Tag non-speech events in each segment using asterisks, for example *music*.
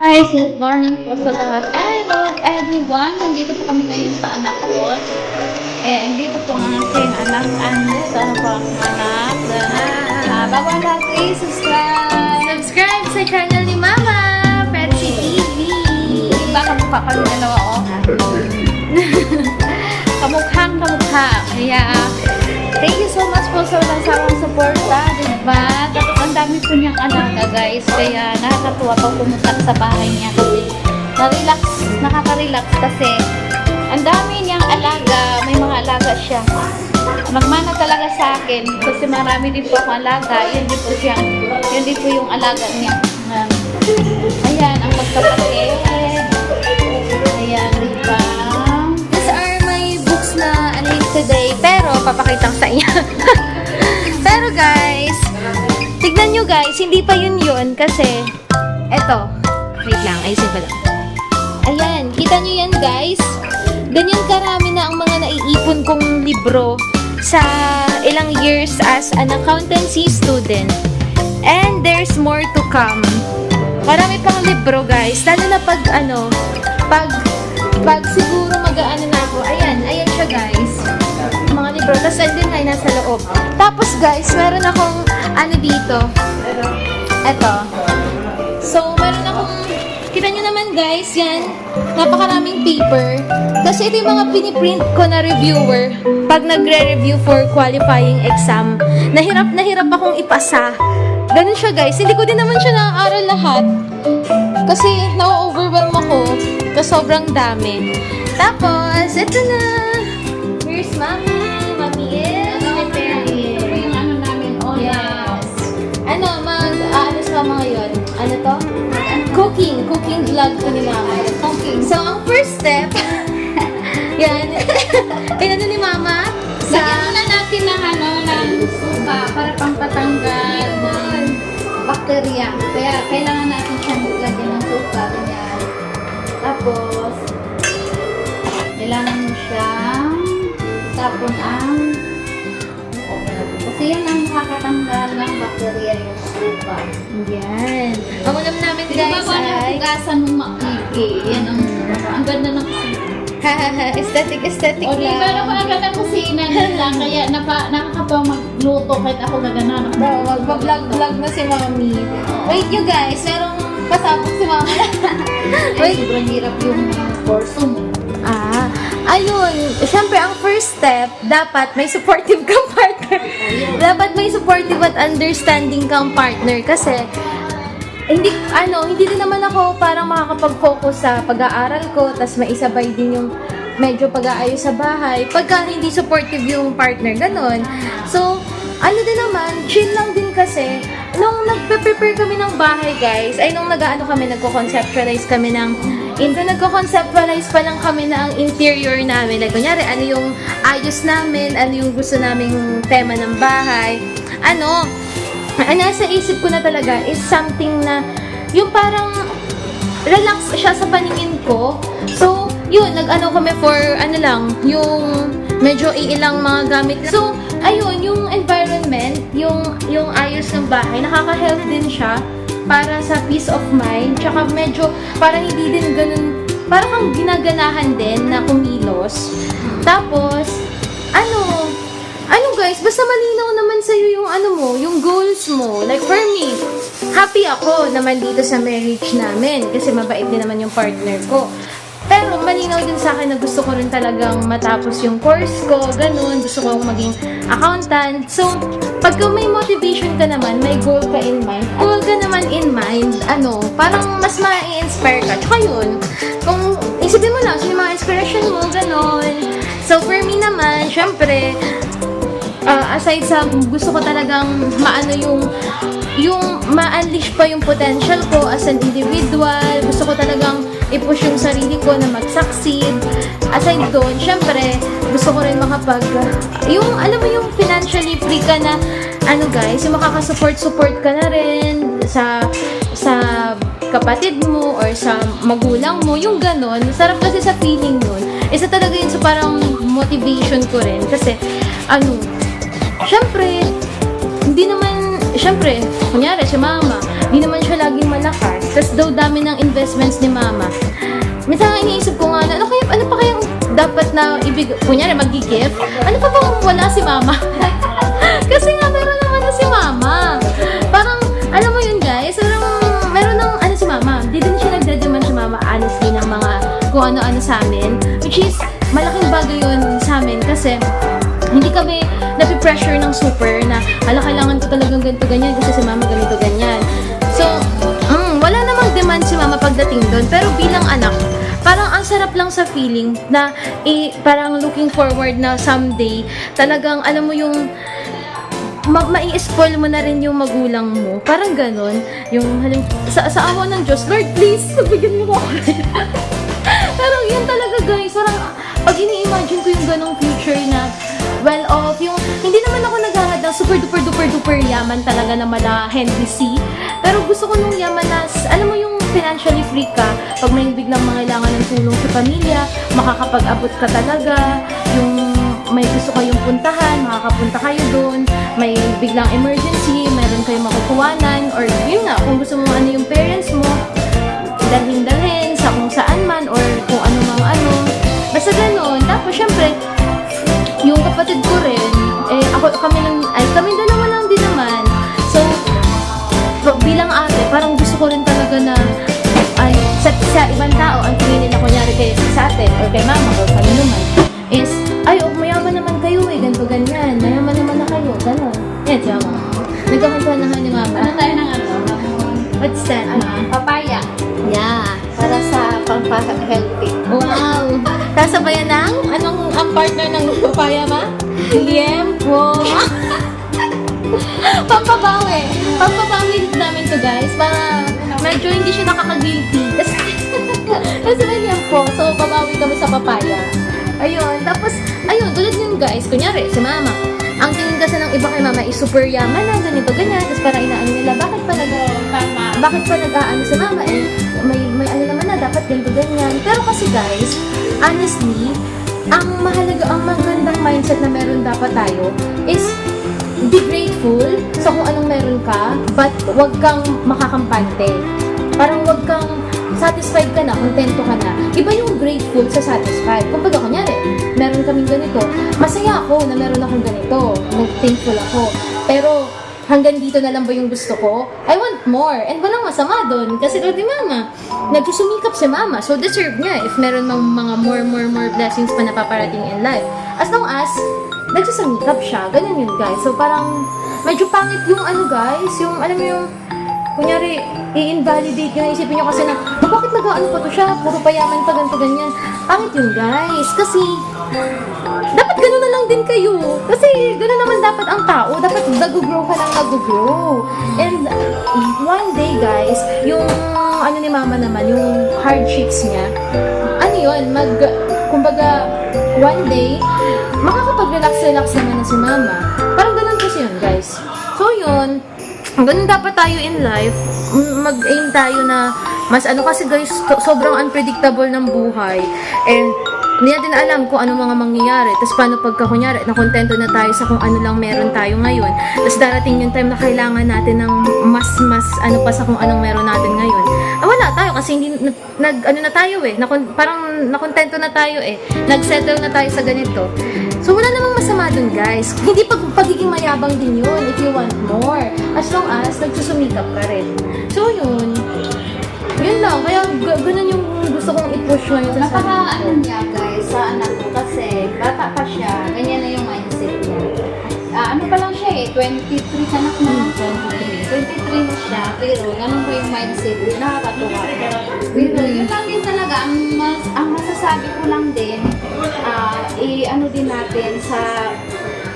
Hi, good morning po sa lahat. Hello everyone! Nandito po kami ngayon sa anak ko. Eh, dito po ang aking anak, ano, sa po ang anak. Uh, bago ang lahat, please subscribe! Subscribe sa channel ni Mama, Petsy TV. Baka mukha kami dalawa, oh. *laughs* *laughs* Kamukhang kamukha. Kaya, thank you so much po sa walang sawang suporta, diba? Tapos ang dami po niyang alaga, guys. Kaya nakakatuwa po pumunta sa bahay niya kasi na-relax, nakaka-relax kasi ang dami niyang alaga, may mga alaga siya. Magmana talaga sa akin kasi marami din po akong alaga. Yun din po siya, yun din po yung alaga niya. Ayan, ang magkapatid. Ayan, today, pero papakitang sa inyo. *laughs* pero guys, tignan nyo guys, hindi pa yun yun kasi eto. Wait lang, ayusin ko lang. Ayan, kita nyo yan guys. Ganyan karami na ang mga naiipon kong libro sa ilang years as an accountancy student. And there's more to come. Marami pang libro, guys. Lalo na pag, ano, pag, pag siguro mag-ano na ako. Ayan, ayan siya, guys. Libro. Tapos, andun nga, nasa loob. Tapos, guys, meron akong, ano dito. Eto. So, meron akong, kita nyo naman, guys, yan. Napakaraming paper. Kasi ito yung mga piniprint ko na reviewer pag nagre-review for qualifying exam. Nahirap, nahirap akong ipasa. Ganun siya guys. Hindi ko din naman siya naaaral lahat. Kasi na-overwhelm ako. Kasi sobrang dami. Tapos, ito na. Here's. Mommy Cooking. Cooking vlog ko ni mama. Okay. So, ang first step, *laughs* yan. *laughs* Inano ni mama? Sa, Lagyan muna natin ng ano, ng suka para pampatanggal ng bakterya. Kaya kailangan natin siyang lagyan ng suka. Ganyan. Tapos, kailangan mo siyang tapon ang yan ang nakakatanggal ng bakterya yung suka. yan. Ang ulam namin guys ba ay, hugasan mo makiki? Yan ang, ang ganda ng kusina. *laughs* aesthetic, aesthetic O di ba lang. na ang ganda ng kusina nila? Kaya napa, nakakatawa magluto kahit ako gaganahan. Bro, magpa-vlog-vlog na si mami. Wait you guys, merong pasabog si mama. *laughs* Ay, Wait. sobrang hirap yung kurso mo. Ah, ayun. Siyempre, ang first step, dapat may supportive partner. *laughs* dapat may supportive at understanding kang partner kasi hindi ano, hindi din naman ako parang makakapag-focus sa pag-aaral ko, tas maisabay din yung medyo pag-aayos sa bahay. Pagka hindi supportive yung partner, ganun. So, ano din naman, chill lang din kasi, nung nagpe-prepare kami ng bahay, guys, ay nung nag-ano kami, nagko-conceptualize kami ng, into nagko-conceptualize pa lang kami na ang interior namin. Like, kunyari, ano yung ayos namin, ano yung gusto naming tema ng bahay. Ano, ang nasa isip ko na talaga is something na, yung parang, relax siya sa paningin ko. So, yun, nag-ano kami for, ano lang, yung medyo iilang mga gamit. So, ayun, yung environment, yung, yung ayos ng bahay, nakaka-help din siya para sa peace of mind. Tsaka medyo, parang hindi din ganun, parang kang ginaganahan din na kumilos. Tapos, ano, ano guys, basta malinaw naman sa'yo yung ano mo, yung goals mo. Like for me, happy ako naman dito sa marriage namin kasi mabait din naman yung partner ko. Pero malinaw din sa akin na gusto ko rin talagang matapos yung course ko, ganun, gusto kong maging accountant. So, pagka may motivation ka naman, may goal ka in mind, goal ka naman in mind, ano, parang mas ma-inspire ka. Tsaka yun, kung isipin mo lang, so yung mga inspiration mo, ganun. So, for me naman, syempre, Ah, aside sa gusto ko talagang maano yung yung ma-unleash pa yung potential ko as an individual. Gusto ko talagang i-push yung sarili ko na mag-succeed. Aside doon, syempre, gusto ko rin makapag, yung, alam mo yung financially free ka na, ano guys, yung makakasupport-support ka na rin sa, sa kapatid mo or sa magulang mo, yung ganon. Sarap kasi sa feeling nun. Isa talaga yun sa parang motivation ko rin. Kasi, ano, syempre, hindi naman, syempre, kunyari si mama, Di naman siya laging malakas. Tapos daw dami ng investments ni mama. Minsan iniisip ko nga, ano, kaya, ano pa kayang dapat na ibig, kunyari mag-gift? Ano pa bang wala si mama? *laughs* Kasi nga, meron naman na si mama. Parang, alam mo yun guys, parang meron ng ano si mama. Di din siya nagdademand si mama honestly ng mga kung ano-ano sa amin. Which is, malaking bagay yun sa amin kasi hindi kami napipressure ng super na hala kailangan ko talagang ganito ganyan kasi si mama ganito ganyan. So, mm, wala namang demand si mama pagdating doon. Pero bilang anak, parang ang sarap lang sa feeling na eh, parang looking forward na someday talagang alam mo yung ma mai-spoil mo na rin yung magulang mo. Parang ganon. Yung halim, sa, sa awa ng Diyos, Lord, please, bigyan mo ako. *laughs* Parang yun talaga guys. Parang pag ini-imagine ko yung ganong future na well off, yung hindi naman ako naghahad ng super duper duper duper yaman talaga na mala Henry C. Pero gusto ko nung yaman na, alam mo yung financially free ka, pag may biglang mangailangan ng tulong sa pamilya, makakapag-abot ka talaga, yung may gusto kayong puntahan, makakapunta kayo doon, may biglang emergency, meron kayong makukuhanan, or yun nga, kung gusto mo ano yung parents mo, dalhin-dalhin sa kung saan man, or kung ano mang ano. Basta ganun. Tapos, syempre, yung kapatid ko rin, eh, ako, kami lang, ay, kami dalawa lang din naman. So, bilang ate, parang gusto ko rin talaga na, ay, sa, sa ibang tao, ang tingin nila kunyari kay sa atin, or kay mama, or kami naman, is, ay, oh, mayaman naman kayo eh, ganito, ganyan, mayaman naman na kayo, ganun. Yan, si mama. Nagkakantuhan ni mama. Ano tayo ng ano? What's that, ma? Papaya. Yeah. Para sa pang-healthy. Wow! Sasabayan ng, anong ang partner ng papaya ma? Liempo! Pampabawi! Pampabawi namin to guys, para medyo hindi siya nakaka-guilty. *laughs* Kasi, may liempo, so babawi kami sa papaya. Ayun, tapos, ayun, tulad yun guys, kunyari, si mama, ang tingin kasi ng iba kay mama is super yaman na ganito, ganyan, tapos para inaano nila, bakit pa nag Tama. bakit pa nag-aano si mama eh, may, may ano naman na, dapat ganito, ganyan. Pero kasi guys, honestly, ang mahalaga, ang magandang mindset na meron dapat tayo is be grateful sa kung anong meron ka, but wag kang makakampante. Parang wag kang satisfied ka na, kontento ka na. Iba yung grateful sa satisfied. Kung baga, kunyari, meron kaming ganito, masaya ako na meron akong ganito, thankful ako. Pero, hanggang dito na lang ba yung gusto ko? I want more. And walang masama doon. Kasi doon di mama, nagsusumikap si mama. So, deserve niya if meron mang mga more, more, more blessings pa na paparating in life. As long as, nagsusumikap siya. Ganun yun, guys. So, parang, medyo pangit yung ano, guys. Yung, alam mo yung, kunyari, i-invalidate nyo. Isipin nyo kasi na, "Oh, bakit nag-ano pa to siya? Puro payaman pa, ganito, ganyan. Pangit yun, guys. Kasi, gano'n na lang din kayo. Kasi gano'n naman dapat ang tao. Dapat nag-grow ka lang nag-grow. And one day, guys, yung ano ni mama naman, yung hardships niya, ano yun, mag, kumbaga, one day, makakapag-relax-relax naman na si mama. Parang ganun kasi yun, guys. So yun, ganun dapat tayo in life. Mag-aim tayo na mas ano kasi guys, sobrang unpredictable ng buhay. And hindi natin alam kung ano mga mangyayari. Tapos paano pagka kunyari, nakontento na tayo sa kung ano lang meron tayo ngayon. Tapos darating yung time na kailangan natin ng mas, mas, ano pa sa kung anong meron natin ngayon. Ah, wala tayo kasi hindi, nag, ano na tayo eh. Nakon, parang nakontento na tayo eh. Nagsettle na tayo sa ganito. So wala namang masama dun guys. Hindi pag, pagiging mayabang din yun if you want more. As long as nagsusumikap ka rin. So yun. Yun lang. Kaya ganun yung gusto kong i-push ngayon sa Napaka sarili ko. ano niya sa anak ko kasi bata pa siya, ganyan na yung mindset niya. Ah, ano pa lang siya eh, 23 anak na. 23. 23 na siya, pero ganun pa yung mindset nakakatuwa. Pero yun lang din talaga, ang, mas, ang masasabi ko lang din, ah, i-ano din natin sa,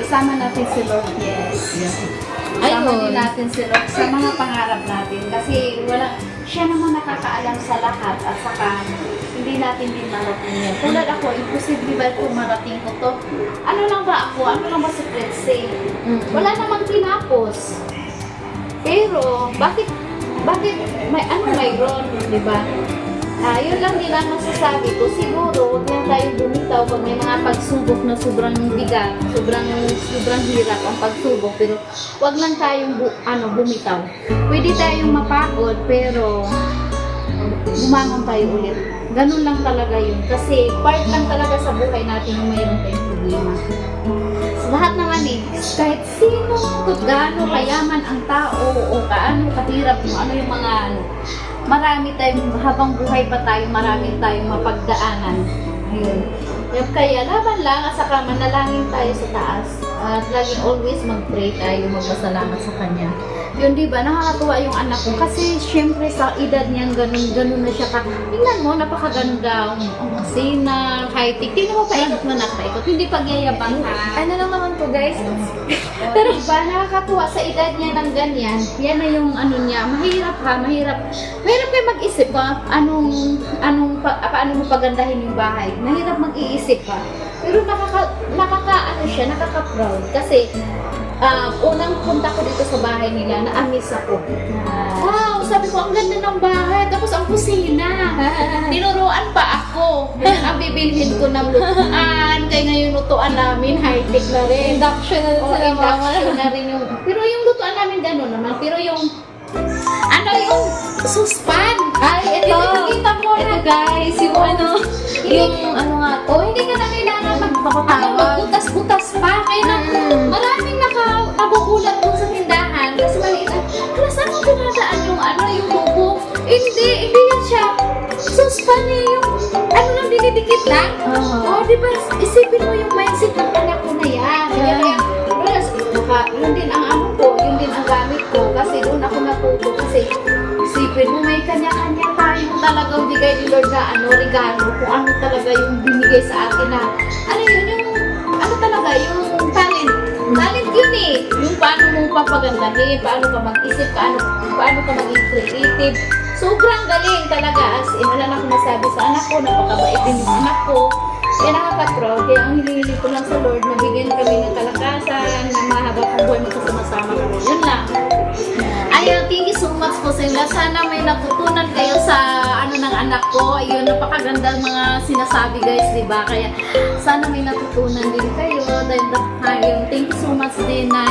isama natin si Lord, yes. Isama din natin si Lord sa mga pangarap natin kasi wala, siya naman nakakaalam sa lahat at saka hindi natin din marating yan. Tulad ako, imposible ba ito marating ko to? Ano lang ba ako? Ano lang ba si Fred Mm. Wala namang tinapos. Pero, bakit, bakit, may ano mayroon, di ba? Ah, yun lang din ang masasabi ko. Siguro, huwag lang tayong bumitaw pag may mga pagsubok na sobrang bigat, sobrang sobrang hirap ang pagsubok, pero huwag lang tayong bu- ano, bumitaw. Pwede tayong mapagod, pero bumangon tayo ulit. Ganun lang talaga yun. Kasi part lang talaga sa buhay natin yung mayroon tayong problema. Sa lahat naman eh, kahit sino, kung gaano kayaman ang tao o kaano kahirap ano yung mga ano, marami tayong, habang buhay pa tayo, marami tayong mapagdaanan. Ayun. Kaya laban lang at saka manalangin tayo sa taas. At laging always mag-pray tayo, magpasalamat sa Kanya. Yun, di ba? Nakakatuwa yung anak ko. Kasi, syempre, sa edad niyang ganun, ganun na siya. Tingnan mo, napakaganda. Ang masina, high-tech. Tingnan mo, paikot na nakaikot. Hindi pagyayabang ha. Ano lang naman to guys? *laughs* Pero ba, nakakatuwa sa edad niya ng ganyan. Yan na yung ano niya. Mahirap ha, mahirap. Mahirap kayo mag-isip ha. Anong, anong, pa, paano mo pagandahin yung bahay. Mahirap mag-iisip ha. Pero nakaka, nakaka, ano siya, nakaka-proud. Kasi, ah, unang punta ko dito sa bahay nila, na-amaze ako. Wow, sabi ko, ang ganda ng bahay. Tapos ang kusina. *laughs* Tinuruan pa ako. *laughs* Ang bibilhin ko ng lutuan. Kaya ngayon lutuan namin, high-tech na rin. Induction na Oo, sila induction na rin yung... Pero yung lutuan namin gano'n naman. Pero yung... Ano yung suspan? Ay, ito. Ito na. guys, yung ano, yung ano di ba, isipin mo yung mindset ng anak ko na yan. Kaya, Yeah. kaya, plus, naka, yun din ang ano ko, yun din ang gamit ko. Kasi doon ako natuto. Kasi, isipin mo, may kanya-kanya tayo talagang bigay ni Lord na ano, regalo. Kung ano talaga yung binigay sa atin na, ano yun, yung, ano talaga, yung talent. Talent yun eh. Yung paano mo papagandahin, paano ka mag-isip, paano, paano ka maging creative. Sobrang galing talaga. As in, wala na akong masabi sa anak ko, napakabait din yung anak ko. Nakaka-proud. Kaya ang hinihiling ko lang sa Lord, nabigyan kami ng kalakasan, na mahaba pang buhay magkasama kami. Yun lang. Ayun, thank you so much po sa. Sana may natutunan kayo sa ano ng anak ko. Ayun, napakaganda mga sinasabi guys, di ba? Kaya sana may natutunan din kayo. Dahil ayun, thank you so much din na